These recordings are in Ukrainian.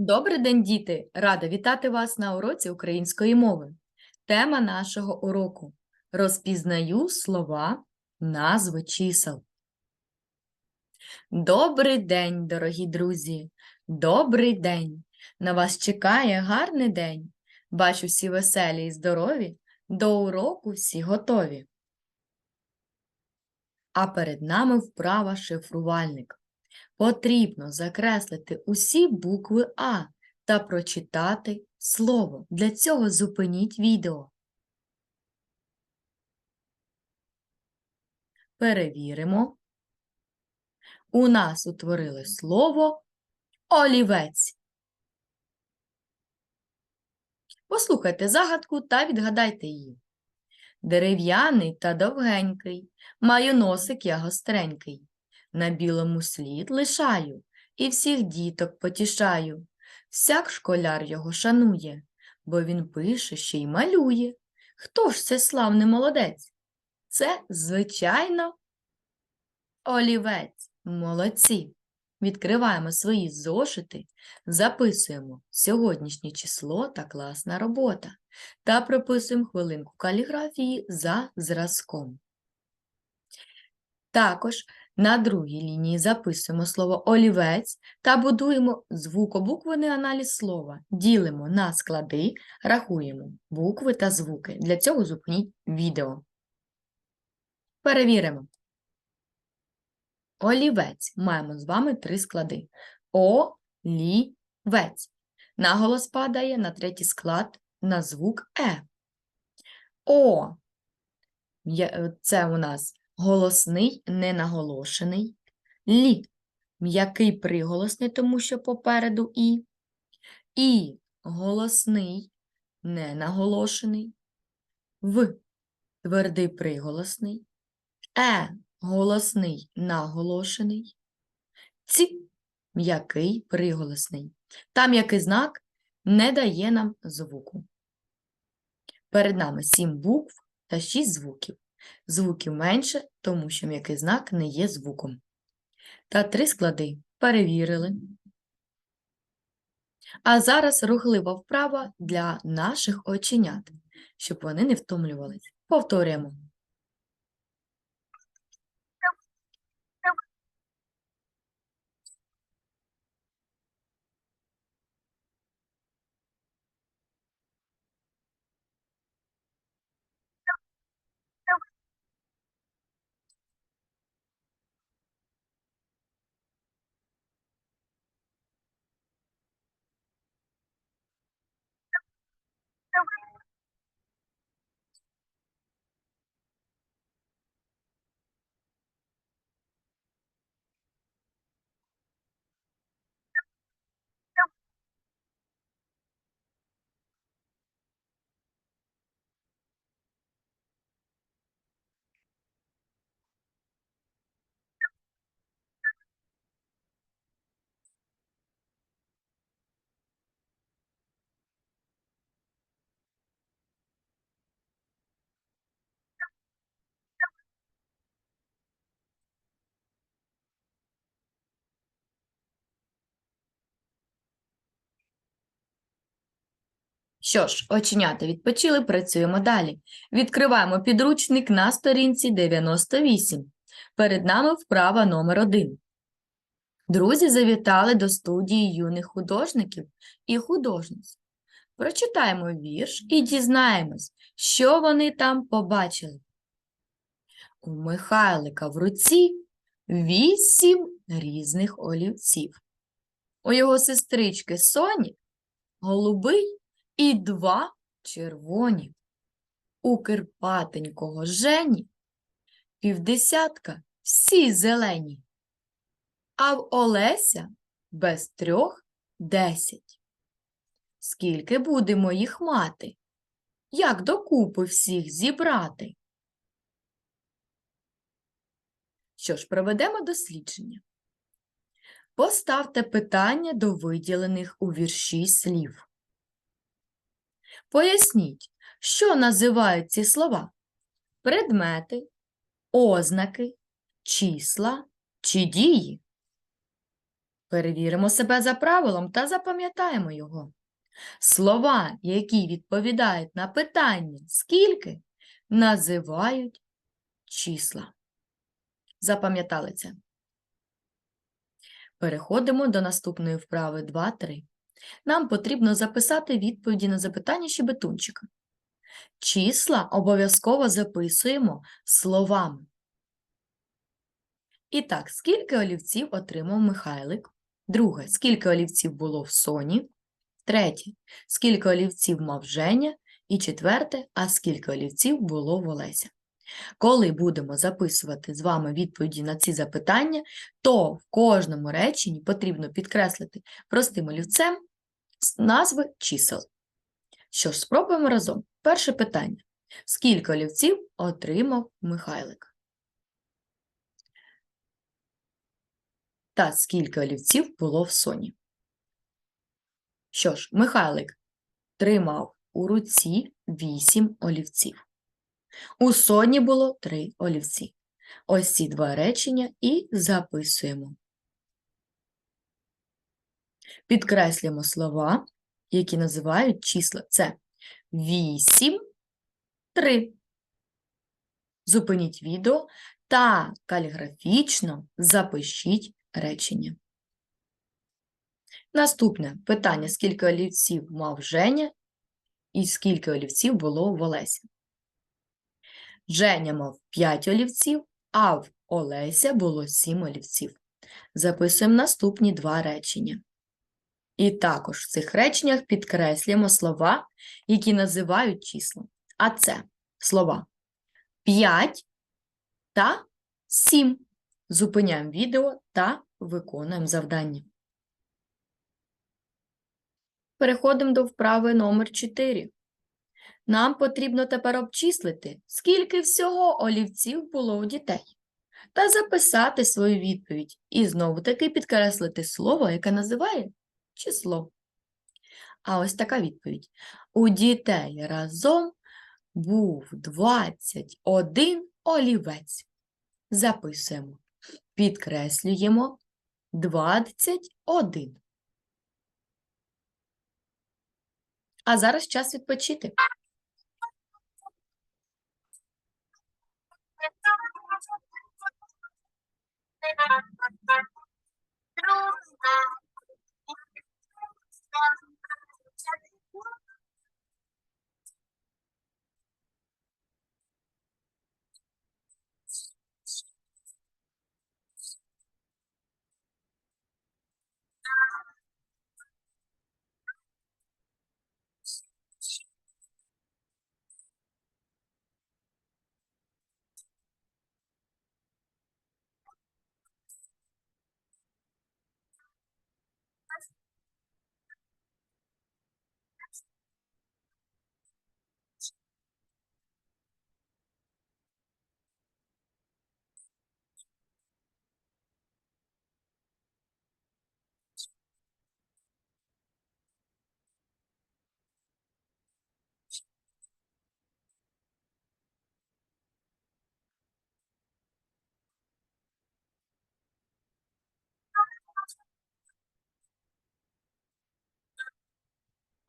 Добрий день, діти! Рада вітати вас на уроці української мови. Тема нашого уроку Розпізнаю слова, назви чисел. Добрий день, дорогі друзі! Добрий день! На вас чекає гарний день. Бачу всі веселі і здорові, до уроку всі готові. А перед нами вправа шифрувальник. Потрібно закреслити усі букви А та прочитати слово. Для цього зупиніть відео. Перевіримо. У нас утворили слово олівець. Послухайте загадку та відгадайте її. Дерев'яний та довгенький, маю носик я гостренький. На білому слід лишаю і всіх діток потішаю. Всяк школяр його шанує, бо він пише ще й малює. Хто ж це славний молодець? Це, звичайно, олівець. Молодці. Відкриваємо свої зошити, записуємо сьогоднішнє число та класна робота та прописуємо хвилинку каліграфії за зразком. Також на другій лінії записуємо слово олівець та будуємо звукобуквений аналіз слова. Ділимо на склади, рахуємо букви та звуки. Для цього зупиніть відео. Перевіримо. Олівець. Маємо з вами три склади. О-лі-вець. Наголос падає на третій склад на звук Е. О. Це у нас голосний, ненаголошений. Лі. М'який приголосний, тому що попереду І. І. Голосний, ненаголошений. В. Твердий приголосний. Е. Голосний, наголошений. Ці. М'який приголосний. Там м'який знак не дає нам звуку. Перед нами сім букв та шість звуків. Звуків менше, тому що м'який знак не є звуком. Та три склади перевірили. А зараз рухлива вправа для наших оченят, щоб вони не втомлювались. Повторюємо. Що ж, оченята відпочили, працюємо далі. Відкриваємо підручник на сторінці 98. Перед нами вправа номер 1. Друзі завітали до студії юних художників і художниць. Прочитаємо вірш і дізнаємось, що вони там побачили. У Михайлика в руці вісім різних олівців. У його сестрички Соні голубий і два червоні. У Кирпатенького Жені півдесятка всі зелені, а в Олеся без трьох десять. Скільки будемо їх мати? Як докупи всіх зібрати? Що ж, проведемо дослідження. Поставте питання до виділених у вірші слів. Поясніть, що називають ці слова? Предмети, ознаки, числа чи дії? Перевіримо себе за правилом та запам'ятаємо його. Слова, які відповідають на питання скільки, називають числа. Запам'ятали це? Переходимо до наступної вправи 2-3. Нам потрібно записати відповіді на запитання щебетунчика. Числа обов'язково записуємо словами. І так, скільки олівців отримав Михайлик? Друге, скільки олівців було в Соні? Третє, скільки олівців мав Женя? І четверте, а скільки олівців було в Олеся? Коли будемо записувати з вами відповіді на ці запитання, то в кожному реченні потрібно підкреслити простим олівцем назви чисел. Що ж, спробуємо разом. Перше питання. Скільки олівців отримав Михайлик? Та скільки олівців було в Соні? Що ж, Михайлик тримав у руці 8 олівців. У Соні було 3 олівці. Ось ці два речення і записуємо. Підкреслюємо слова, які називають числа. Це 8, 3. Зупиніть відео та каліграфічно запишіть речення. Наступне питання: скільки олівців мав Женя і скільки олівців було в Олесі? Женя мав 5 олівців, а в Олеся було 7 олівців. Записуємо наступні два речення. І також в цих реченнях підкреслюємо слова, які називають числа. А це слова 5 та 7. Зупиняємо відео та виконуємо завдання. Переходимо до вправи номер 4. Нам потрібно тепер обчислити, скільки всього олівців було у дітей, та записати свою відповідь і знову-таки підкреслити слово, яке називає число. А ось така відповідь. У дітей разом був 21 олівець. Записуємо. Підкреслюємо 21. А зараз час відпочити.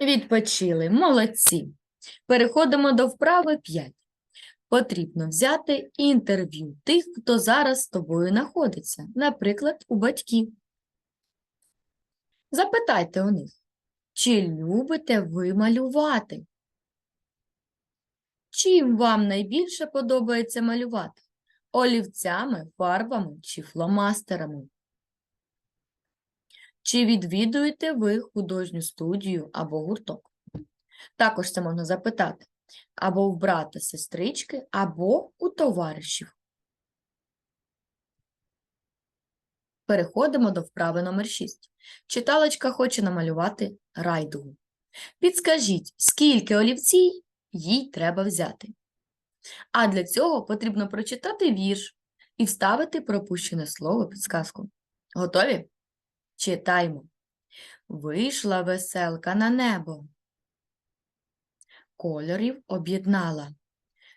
Відпочили, молодці. Переходимо до вправи 5. Потрібно взяти інтерв'ю тих, хто зараз з тобою знаходиться, наприклад, у батьків. Запитайте у них, чи любите ви малювати? Чим вам найбільше подобається малювати? Олівцями, фарбами чи фломастерами? Чи відвідуєте ви художню студію або гурток? Також це можна запитати або у брата, сестрички, або у товаришів. Переходимо до вправи номер 6. Читалочка хоче намалювати райдугу. Підскажіть, скільки олівців їй треба взяти? А для цього потрібно прочитати вірш і вставити пропущене слово підсказку. Готові? Читаймо. Вийшла веселка на небо. Кольорів об'єднала.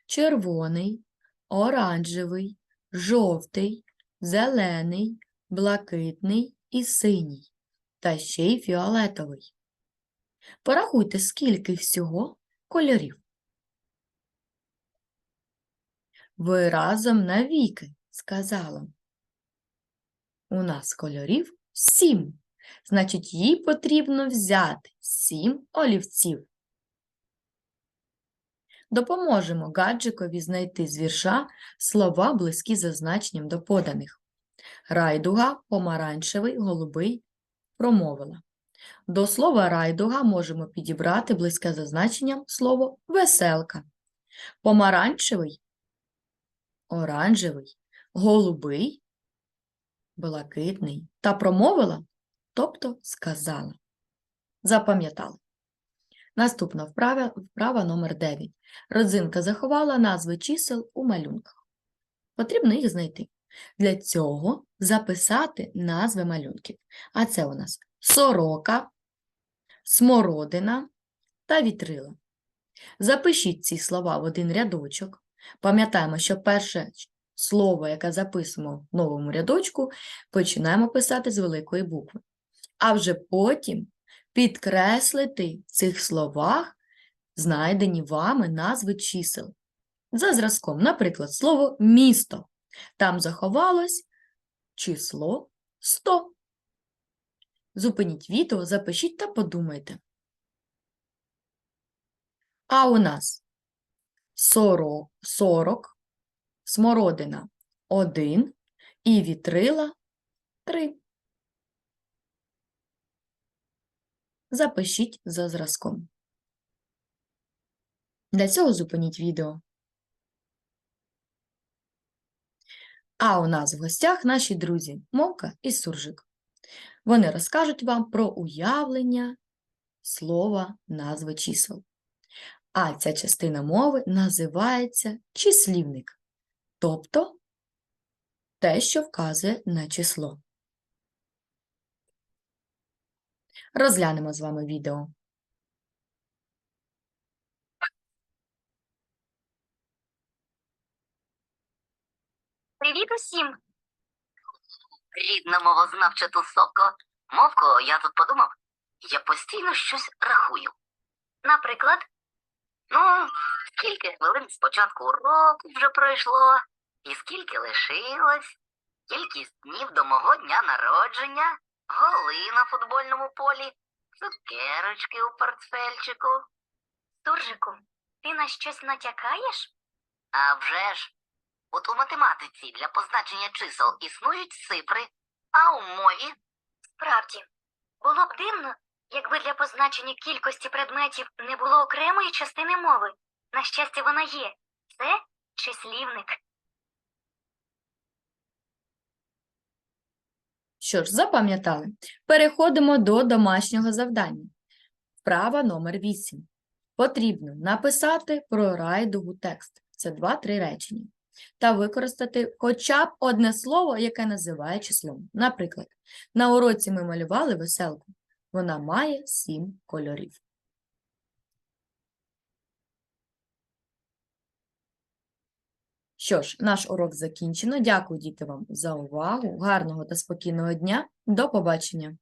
Червоний, оранжевий, жовтий, зелений, блакитний і синій, та ще й фіолетовий. Порахуйте, скільки всього кольорів. Ви разом навіки, сказала. У нас кольорів сім. Значить, їй потрібно взяти сім олівців. Допоможемо гаджикові знайти з вірша слова, близькі за значенням до поданих. Райдуга, помаранчевий, голубий промовила. До слова райдуга можемо підібрати близьке за значенням слово веселка. Помаранчевий, оранжевий, голубий, блакитний та промовила, тобто сказала. Запам'ятали. Наступна вправа, вправа номер 9. Родзинка заховала назви чисел у малюнках. Потрібно їх знайти. Для цього записати назви малюнків. А це у нас сорока, смородина та вітрила. Запишіть ці слова в один рядочок. Пам'ятаємо, що перше слово, яке записуємо в новому рядочку, починаємо писати з великої букви. А вже потім підкреслити в цих словах знайдені вами назви чисел. За зразком, наприклад, слово місто. Там заховалось число 100. Зупиніть відео, запишіть та подумайте. А у нас 40, 40 смородина 1 і вітрила 3. Запишіть за зразком. Для цього зупиніть відео. А у нас в гостях наші друзі Мовка і Суржик. Вони розкажуть вам про уявлення слова назви чисел. А ця частина мови називається числівник, тобто те, що вказує на число. Розглянемо з вами відео. Привіт усім! Рідна мовознавча тусовко. Мовко, я тут подумав, я постійно щось рахую. Наприклад, ну, скільки хвилин з початку уроку вже пройшло, і скільки лишилось, кількість днів до мого дня народження, голи на футбольному полі, цукерочки у портфельчику. Туржику, ти на щось натякаєш? А вже ж. От у математиці для позначення чисел існують цифри, а у мові справді було б дивно, якби для позначення кількості предметів не було окремої частини мови. На щастя, вона є. Це числівник. Що ж, запам'ятали? Переходимо до домашнього завдання. Вправа номер 8. Потрібно написати про райдугу текст. Це 2-3 речення. Та використати хоча б одне слово, яке називає числом. Наприклад, на уроці ми малювали веселку. Вона має 7 кольорів. Що ж, наш урок закінчено. Дякую, діти, вам за увагу. Гарного та спокійного дня. До побачення!